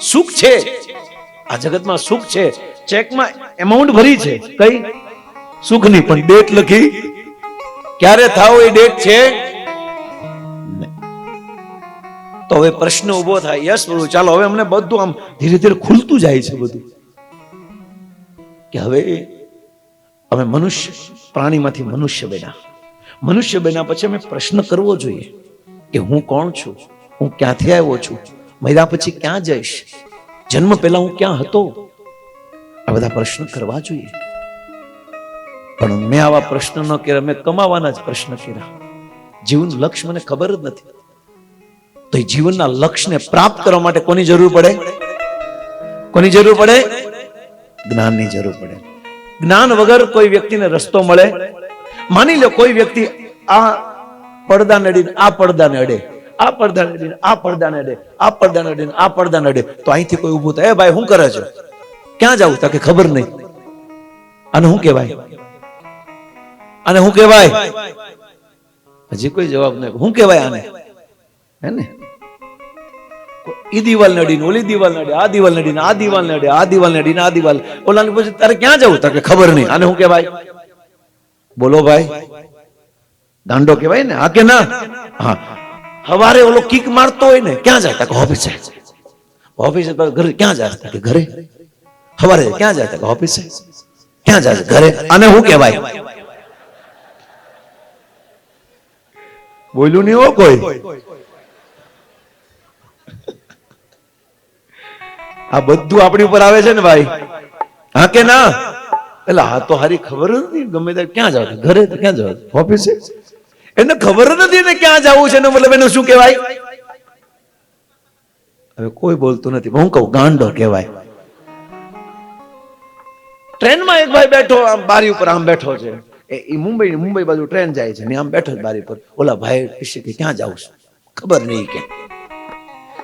સુખ છે? આ જગતમાં સુખ છે? ચેકમાં એમાઉન્ટ ભરી છે? કઈ? સુખની પણ ડેટ લખી. ક્યારે થાવ એ ડેટ છે? તો હવે પ્રશ્ન ઊભો થાય. યસ પ્રભુ ચાલો, હવે અમને બધું આમ ધીરે ધીરે ખુલતું જાય છે બધું. કે હવે અમે મનુષ્ય, પ્રાણીમાંથી મનુષ્ય બન્યા. મનુષ્ય બન્યા પછી અમે પ્રશ્ન કરવો જોઈએ કે હું કોણ છું? હું ક્યાંથી આવ્યો છું? મર્યા પછી ક્યાં જઈશ? જન્મ પહેલા હું ક્યાં હતો? આ બધા પ્રશ્ન કરવા જોઈએ. પણ મેં આવા પ્રશ્ન ન કર્યા, મેં કમાવાના જ પ્રશ્ન કર્યા. જીવન લક્ષ્ય મને ખબર જ નથી. તો એ જીવનના લક્ષ્યને પ્રાપ્ત કરવા માટે કોની જરૂર પડે? કોની જરૂર પડે? જ્ઞાનની જરૂર પડે. જ્ઞાન વગર કોઈ વ્યક્તિને રસ્તો મળે? માની લો કોઈ વ્યક્તિ આ પડદા નડીને આ પડદાને અડે. આ પડદાને નડીને આ પડદાને અડે આ પડદાને અડીને, આ પડદાને અડે તો અહીંથી કોઈ ઊભું થાય. એ ભાઈ, શું કરે છે? ક્યાં જાવ? તકે ખબર નહીં. અને શું કહેવાય? અને શું કહેવાય? હજી કોઈ જવાબ નહીં. શું કહેવાય આને? હે ને? ઈ દિવાલ નડીને ઓલી દિવાલ નડે આ દિવાલ નડીને આ દિવાલ નડે આ દિવાલ નડીને આ દિવાલ. ઓલાની પછી તારે ક્યાં જવું? તો ખબર નહીં. આને શું કહેવાય? બોલો ભાઈ. દાંડો કહેવાય ને? હા કે ના? હા. હવારે ઓલો કિક મારતો હોય ને, ક્યાં જાય? ઓફિસે ઓફિસે ઘરે, ક્યાં જાય? કે ઘરે. હવારે ક્યાં જાય? ઓફિસે ક્યાં જાય? ઘરે. અને હું કહેવાય? બોલ્યું નહીં હો કોઈ. આ બધું આપણી ઉપર આવે છે ને ભાઈ. હા કે ના? એટલે હા તો હારી ખબર નથી ગમે ત્યાં ક્યાં જાવ? ઘરે ક્યાં જાવ? ઓફિસે એને ખબર નથી ને ક્યાં જવું છે મતલબ એનું શું કહેવાય? હવે કોઈ બોલતું નથી હું કહું, ગાંડો કહેવાય. ટ્રેનમાં એક ભાઈ બેઠો, આમ બારી ઉપર આમ બેઠો છે. એ મુંબઈ મુંબઈ બાજુ ટ્રેન જાય છે આમ બેઠો જ બારી પર ઓલા ભાઈ પૂછે કે ક્યાં જાવ છું? ખબર નહીં કે.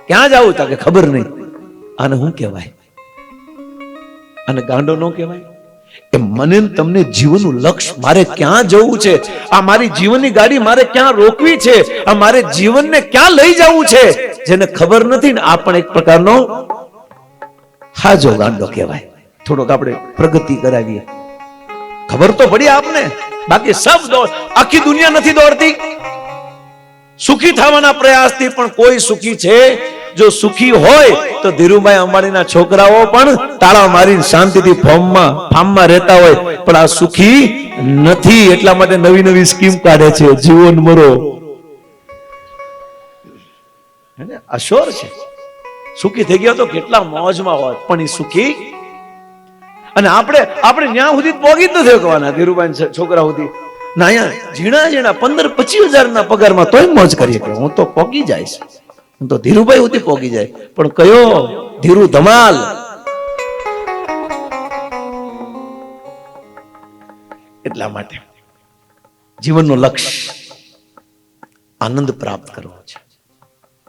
ક્યાં જાવું તા કે ખબર નહીં. આને શું કહેવાય? અને ગાંડો ન કહેવાય? કે મને તમને જીવનનું લક્ષ્ય મારે ક્યાં જવું છે? આ મારી જીવનની ગાડી મારે ક્યાં રોકવી છે? આ મારે જીવનને ક્યાં લઈ જવું છે? જેને ખબર નથી ને આ પણ એક પ્રકારનો હાજો ગાંડો કહેવાય. થોડોક આપણે પ્રગતિ કરાવીએ. ખબર તો પડી આપને. બાકી સબ દોડ, આખી દુનિયા નથી દોડતી. સુખી થવાના પ્રયાસથી પણ કોઈ સુખી છે જો સુખી હોય તો ધીરુભાઈ અંબાણીના છોકરાઓ પણ તાળા મારીને શાંતિથી ફોર્મમાં, ફાર્મમાં રહેતા હોય. પણ આ સુખી નથી, એટલા માટે નવી નવી સ્કીમ કાઢે છે. જીવન મરો. આ છે. સુખી થઈ ગયો તો કેટલા મોજમાં હોય. પણ એ સુખી અને આપણે આપણે ત્યાં સુધી પોગી જ નથી શકવાના ધીરુભાઈ છોકરા સુધી. ના, અહીંયા ઝીણા ઝીણા પંદર પચીસ હજાર ના પગારમાં તોય મોજ કરીએ કે હું તો પોગી જઈશ તો ધીરુભાઈ સુધી પોગી જાય. પણ કયો? ધીરુ ધમાલ. એટલા માટે જીવનનો લક્ષ્ય આનંદ પ્રાપ્ત કરવો છે.